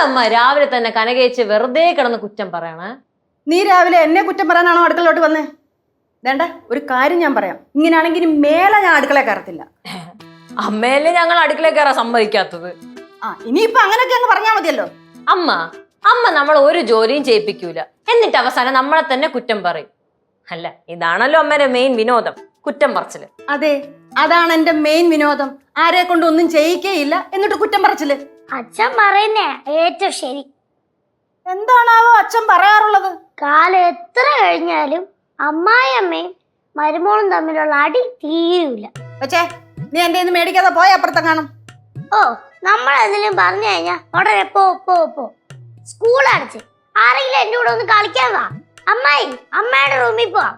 എന്തമ്മ രാവിലെ തന്നെ കനകേച്ച് വെറുതെ കിടന്ന് കുറ്റം പറയണ. നീ രാവിലെ എന്നെ കുറ്റം പറയാനാണോ അടുക്കളോട്ട് വന്നേ? വേണ്ട ഒരു കാര്യം ഞാൻ പറയാം. ഇങ്ങനെയാണെങ്കിൽ ഇനി മേലെ ഞാൻ അടുക്കള കയറത്തില്ല. അമ്മയല്ലേ ഞങ്ങൾ അടുക്കള കയറാൻ സമ്മതിക്കാത്തത്? ആ ഇനിയിപ്പോ അങ്ങനെയൊക്കെ അങ്ങ് പറഞ്ഞാൽ മതിയല്ലോ. അമ്മ അമ്മ നമ്മൾ ഒരു ജോലിയും ചെയ്യിപ്പിക്കൂല. എന്നിട്ട് അവസാനം നമ്മളെ തന്നെ കുറ്റം പറയും. അല്ല ഇതാണല്ലോ അമ്മയുടെ മെയിൻ വിനോദം കുറ്റം പറച്ചിൽ. അതെ അതാണ് എന്റെ മെയിൻ വിനോദം. ആരെ കൊണ്ട് ഒന്നും ചെയ്യിക്കേയില്ല എന്നിട്ട് കുറ്റം പറച്ചിൽ. അച്ഛൻ പറയുന്നേ ഏറ്റവും ശരി. എന്താണാവോ അച്ഛൻ പറയാറുള്ളത്? കാലം എത്ര കഴിഞ്ഞാലും അമ്മായിയമ്മയും മരുമോളും തമ്മിലുള്ള അടി തീരൂല. പക്ഷേ നീ എന്റെ ഇന്ന് മേടിക്കാതെ പോയ അപ്പുറത്തെ കാണും. ഓ നമ്മൾ എന്തെങ്കിലും പറഞ്ഞു കഴിഞ്ഞാ ഉടനെ പോ പോ പോ. സ്കൂൾ അടച്ച്. ആരെങ്കിലും എന്റെ കൂടെ ഒന്ന് കളിക്കാൻ വാ. അമ്മായി അമ്മയുടെ റൂമിൽ പോവാം.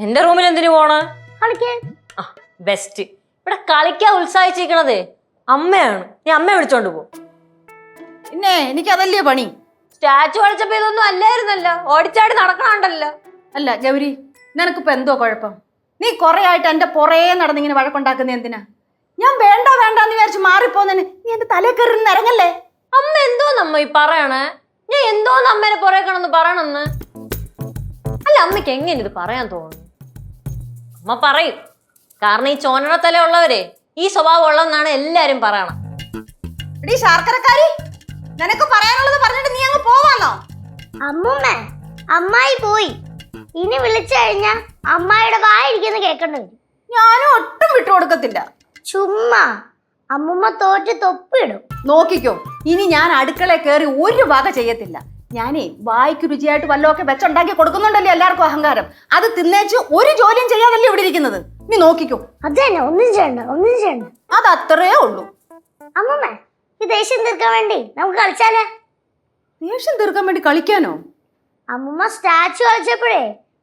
എന്റെ റൂമിൽ എന്തിനു പോണ്? കളിക്കാൻ. ബെസ്റ്റ് ഇവിടെ കളിക്കാൻ ഉത്സാഹിച്ചിരിക്കണതേ അമ്മയാണ്. നീ അമ്മയെ വിളിച്ചോണ്ട് പോ. പിന്നെ എനിക്കതല്ലേ പണി? സ്റ്റാച്ചു കളിച്ചപ്പോ ഇതൊന്നും അല്ലായിരുന്നല്ലോ. ഓടിച്ചാടി നടക്കണുണ്ടല്ലോ. അല്ല ഗൗരി നിനക്കിപ്പോ എന്തോ കുഴപ്പം? നീ കുറെ ആയിട്ട് എന്റെ പുറേ നടന്നിങ്ങനെ വഴക്കുണ്ടാക്കുന്ന എന്തിനാ? ഞാൻ വേണ്ട വേണ്ട എന്ന് വിചാരിച്ച് മാറിപ്പോന്നതിന് നീ എന്റെ തലേ കയറി ഇറങ്ങല്ലേ? അമ്മ എന്തോ നമ്മ ഈ പറയണേ? ഞാൻ എന്തോ അമ്മേനെ പുറകെ കിടന്ന് പറയണെന്ന്? അല്ല അമ്മയ്ക്ക് എങ്ങനെ ഇത് പറയാൻ തോന്നുന്നു? അമ്മ പറയും കാരണം ഈ ചോനണ തല ഉള്ളവരെ ഈ സ്വഭാവം ഉള്ളതെന്നാണ് എല്ലാരും പറയണം ശാർക്കരക്കാരി! നിനക്ക് പറയാനുള്ളത് പറഞ്ഞിട്ട് നീ അങ്ങ് പോവാന്നോ? അമ്മൂമ്മ അമ്മായി പോയി. ഇനി വിളിച്ചു കഴിഞ്ഞാ അമ്മായിയുടെ വായിരിക്കുന്നു കേൾക്കേണ്ടി വരും ഞാനും ഒട്ടും വിട്ടുകൊടുക്കത്തില്ല ചുമ്മാ അമ്മുമ്മ തോറ്റ് തൊപ്പിടും നോക്കിക്കോ ഇനി ഞാൻ അടുക്കള കയറി ഒരു വക ചെയ്യത്തില്ല. ഞാനേ വായിക്ക് രുചിയായിട്ട് വല്ലതൊക്കെ വെച്ചുണ്ടാക്കി കൊടുക്കുന്നുണ്ടല്ലോ എല്ലാവർക്കും അഹങ്കാരം. അത് തിന്നേച്ച് ഒരു ജോലിയും ചെയ്യാതല്ലേ ഇവിടെ ഇരിക്കുന്നത്? നീ നോക്കിക്കോ. അത് തന്നെ ഒന്നും ചെയ്യണ്ട ഒന്നും ചെയ്യണ്ട. അത് അത്രേ ഉള്ളൂ. അമ്മുമ്മ ഈ ദേഷ്യം തീർക്കാൻ വേണ്ടി നമുക്ക് കളിച്ചാലേ? ദേഷ്യം തീർക്കാൻ വേണ്ടി കളിക്കാനോ? അമ്മ സ്റ്റാച്ചു കളിച്ചപ്പോഴേ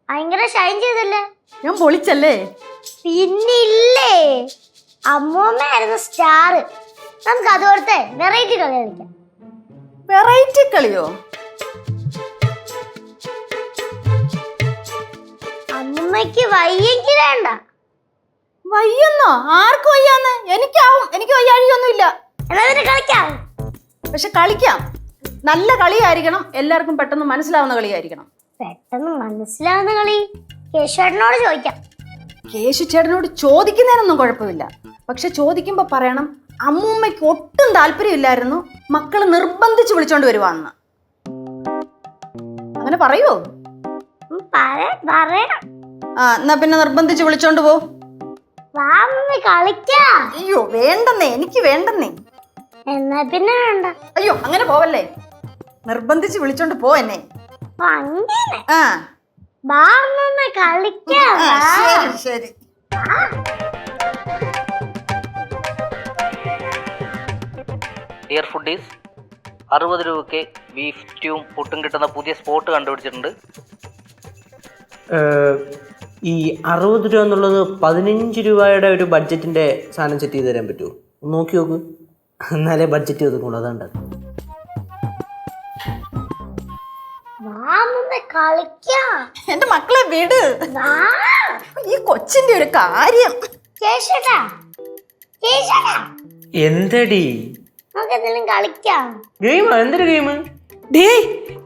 ഭയങ്കര ഷൈൻ ചെയ്തല്ലേ? ഞാൻ പൊളിച്ചല്ലേ? പിന്നില്ലേ? അമ്മൂമ്മയായിരുന്നു സ്റ്റാർ നമുക്ക് അതുപോലത്തെ വെറൈറ്റി കളി കളിക്കാം. വെറൈറ്റി കളിയോ? അമ്മൂമ്മയ്ക്ക് വയ്യെങ്കിൽ വേണ്ട. വയ്യെന്നോ? ആർക്ക് വയ്യാന്ന്? എനിക്കാവും. എനിക്ക് വയ്യാഴിയൊന്നുമില്ല കളിക്കാം. പക്ഷെ കളിക്കാം. നല്ല കളിയായിരിക്കണം. എല്ലാവർക്കും പെട്ടെന്ന് മനസ്സിലാവുന്ന കളിയായിരിക്കണം. പെട്ടെന്ന് മനസ്സിലാവുന്ന കളി. കേശവേട്ടനോട് ചോദിക്കാം. കേശു ചേട്ടനോട് ചോദിക്കുന്നതിനൊന്നും കുഴപ്പമില്ല. പക്ഷെ ചോദിക്കുമ്പോൾ പറയണം അമ്മൂമ്മയ്ക്ക് ഒട്ടും താല്പര്യമില്ലായിരുന്നു. മക്കൾ നിർബന്ധിച്ച് വിളിച്ചോണ്ട് വരുവാന്ന്. അങ്ങനെ പറയുവോ? പറയാം ആ എന്നാ പിന്നെ നിർബന്ധിച്ച് വിളിച്ചോണ്ട് പോ. കളിക്കാം. അയ്യോ വേണ്ടെന്നേ എനിക്ക് വേണ്ടെന്നേ. എന്നാ പിന്നെ വേണ്ട. അയ്യോ അങ്ങനെ പോവല്ലേ? നിർബന്ധിച്ച് വിളിച്ചോണ്ട് പോ എന്നെ. ഓ, അങ്ങനെ? ആ. കളിക്കാം. ശരി ശരി. ഡിയർ ഫുഡീസ് അറുപത് രൂപയ്ക്ക് ബീഫ് സ്റ്റ്യൂവും പുട്ടും കിട്ടുന്ന പുതിയ സ്പോട്ട് കണ്ടുപിടിച്ചിട്ടുണ്ട്. ഏഹ്, ഈ അറുപത് രൂപ എന്നുള്ളത് പതിനഞ്ച് രൂപയുടെ ഒരു ബഡ്ജറ്റിന്റെ സാധനം സെറ്റ് ചെയ്ത് തരാൻ പറ്റുമോ? ഒന്ന് നോക്കി നോക്ക്. എന്നാലേ ബഡ്ജറ്റ് ഒതുക്കുള്ളൂ അതുകൊണ്ട് എന്റെ മക്കളെ വിട്. ഈ കൊച്ചിന്റെ ഒരു കാര്യം. എന്തടി? ഗെയിം എന്തൊരു ഗെയിം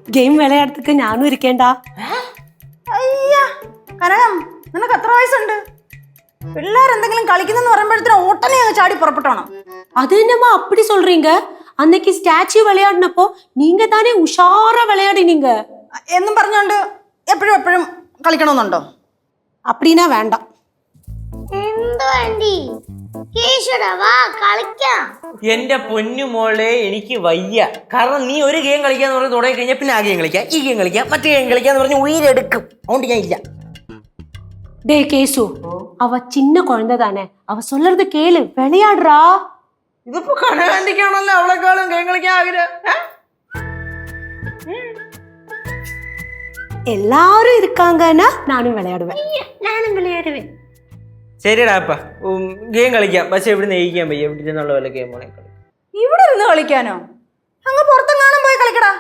ഗെയിം വിളയാടത്തേക്ക് ഞാനും ഇരിക്കേണ്ട? അയ്യാ കനകം നിനക്ക് എത്ര വയസ്സുണ്ട്? പിള്ളേർ എന്തെങ്കിലും കളിക്കുന്നെന്ന് പറയുമ്പോഴത്തേനും ഓട്ടനെ അങ്ങ് ചാടി പുറപ്പെട്ടോണം அது என்னம்மா அப்படி சொல்றீங்க அன்னைக்கு ஸ்டாச்சு விளையாடினப்போ நீங்க தானே உஷாரா விளையாடினீங்க എന്നും പറഞ്ഞുകൊണ്ട് എപ്പോഴും എപ്പോഴും കളിക്കണമെന്നുണ്ടോ அப்படின்னா வேண்டாம் എന്തോ ആന്റി കേശുടാ വാ കളിക്കാം എന്റെ പൊന്നു മോളെ എനിക്ക് വയ്യ കാരണം നീ ഒരു ഗെയിം കളിക്കാന്ന് പറഞ്ഞ് തുടങ്ങി കഴിഞ്ഞാൽ പിന്നെ ആ ഗെയിം കളിക്കാം ഈ ഗെയിം കളിക്കാം മറ്റേ ഗെയിം കളിക്കാന്ന് പറഞ്ഞ് ഉയരെടുക്കും അതുകൊണ്ട് ഞാൻ ഇല്ല டேய் கேசு அவ சின்ன குழந்தை தானே அவ சொல்றது கேளு விளையாடுறா ഇതിപ്പോ കനകാന്തിക്കാണല്ലോ അവളെക്കാളും ഗെയിം കളിക്കാൻ ആഗ്രഹം ഏ? எல்லாரும் இருக்காங்கன்னா நானும் விளையாடுவேன் ഞാനും വിളയാടുവേ ശരിടാ അപ്പ ഗെയിം കളിക്കാം പക്ഷെ ഇവിടെ നയിക്കാൻ വയ്യ ഇവിടെ നിന്നുള്ള വല്ല ഗെയിം കളിക്കാം ഇവിടെ ഇരുന്ന് കളിക്കാനോ അങ്ങ് പുറത്തെങ്ങാനും പോയി കളിക്കടാ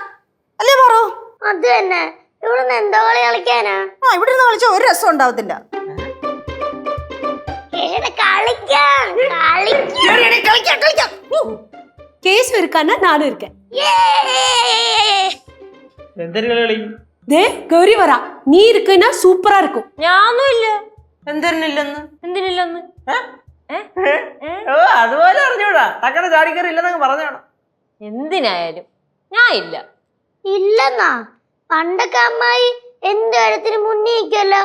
അല്ലേ പറു അത് തന്നെ ഇവിടുന്ന് എന്തോ കളി കളിക്കാനാ ആ ഇവിടെ ഇരുന്ന് കളിച്ചാൽ ഒരു രസം ഉണ്ടാവത്തില്ല കേശുടെ കളിക്കാം കളിക്കാം കളിക്കാം കളിക്കാം கேஸ் இருக்கான்னா நானும் இருக்கேன் എന്തൊരു കളി ദേ ഗൗരി വരാ നീ இருக்குன்னா സൂപ്പറാ இருக்கும் ഞാനും ഇല്ല എന്തിനില്ലെന്ന് എന്തിനില്ലെന്ന് ഏ? ഏ? ഓ അതുപോലെ അറിഞ്ഞൂടാ തക്കടെ ചാടിക്കറി ഇല്ലെന്നങ്ങ് പറഞ്ഞാണ് എന്തിനായാലും ഞാൻ ഇല്ല ഇല്ലെന്നാ പണ്ടൊക്കെ അമ്മായി എന്ത് കാര്യത്തിന് മുന്നേ നിൽക്കുമല്ലോ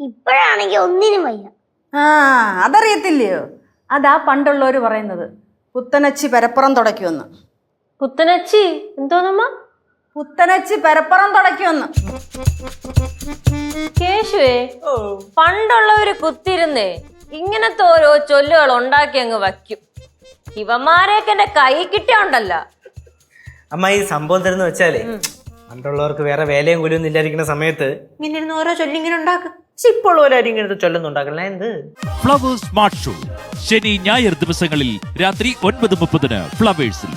ഇപ്പോഴാണെങ്കിൽ ഒന്നിനും വയ്യ. ആ അതറിയത്തില്ലയോ? അതാ പണ്ടുള്ളവർ പറയുന്നത്. പുത്തനച്ചി പരപ്പുറം തുടയ്ക്കുമെന്ന്. പുത്തനച്ചി? എന്തോന്നമ്മ? പുത്തനച്ചി പരപ്പുറം തുടയ്ക്കുമെന്ന്. കേശുവേ പണ്ടുള്ളവര് കുത്തിരുന്നേ ഇങ്ങനത്തെ ഓരോ ചൊല്ലുകൾ ഉണ്ടാക്കി അങ്ങ് വയ്ക്കും. ഇവന്മാരെയൊക്കെ എന്റെ കൈ കിട്ടിയ ഉണ്ടല്ലോ അമ്മ ഈ സംഭവം തരുന്ന വെച്ചാലേ പണ്ടുള്ളവർക്ക് വേറെ വേലയും കൂലിയൊന്നും ഇല്ലായിരിക്കുന്ന സമയത്ത് ഇങ്ങനെ ഇരുന്ന് ഓരോ ചൊല്ലിങ്ങനെ ഉണ്ടാക്കും. പക്ഷെ ഇപ്പോൾ ഉള്ളവരാരും ഇങ്ങനത്തെ എന്ത്? ഫ്ലവേഴ്സ് സ്മാർട്ട് ഷോ ശനി ഞായർ ദിവസങ്ങളിൽ രാത്രി ഒൻപത് മുപ്പതിന് ഫ്ലവേഴ്സിൽ